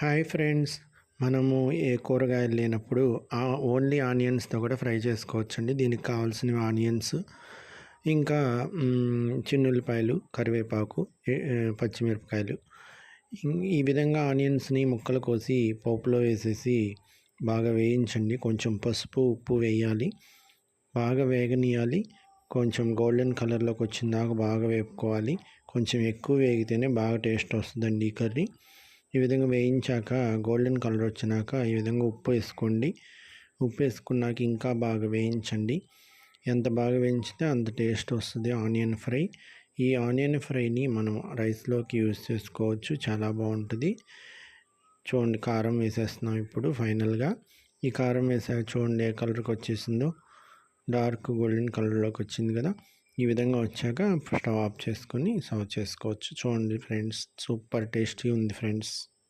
Hi friends. మనము ఏ కూరగాయలు లేనప్పుడు ఆ ఓన్లీ ఆనియన్స్తో కూడా ఫ్రై చేసుకోవచ్చండి. దీనికి కావాల్సినవి ఆనియన్స్ ఇంకా చిన్నుల్లిపాయలు కరివేపాకు పచ్చిమిరపకాయలు. ఈ విధంగా ఆనియన్స్ని ముక్కలు కోసి పోపులో వేసేసి బాగా వేయించండి. కొంచెం పసుపు ఉప్పు వేయాలి. బాగా వేగనీయాలి కొంచెం గోల్డెన్ కలర్లోకి వచ్చిన దాకా బాగా వేపుకోవాలి. కొంచెం ఎక్కువ వేగితేనే బాగా టేస్ట్ వస్తుందండి ఈ కర్రీ. ఈ విధంగా వేయించాక గోల్డెన్ కలర్ వచ్చినాక ఈ విధంగా ఉప్పు వేసుకోండి. ఉప్పు వేసుకున్నాక ఇంకా బాగా వేయించండి. ఎంత బాగా వేయించితే అంత టేస్ట్ వస్తుంది ఆనియన్ ఫ్రై ఈ ఆనియన్ ఫ్రైని మనం రైస్లోకి యూస్ చేసుకోవచ్చు. చాలా బాగుంటుంది. చూడండి కారం వేసేస్తున్నాం ఇప్పుడు ఫైనల్గా ఈ కారం వేసాక చూడండి ఏ కలర్కి వచ్చేసిందో. డార్క్ గోల్డెన్ కలర్లోకి వచ్చింది కదా. ఈ విధంగా వచ్చాక స్టవ్ ఆఫ్ చేసుకొని సర్వ్ చేసుకోవచ్చు. చూడండి ఫ్రెండ్స్ సూపర్ టేస్టీ ఉంది ఫ్రెండ్స్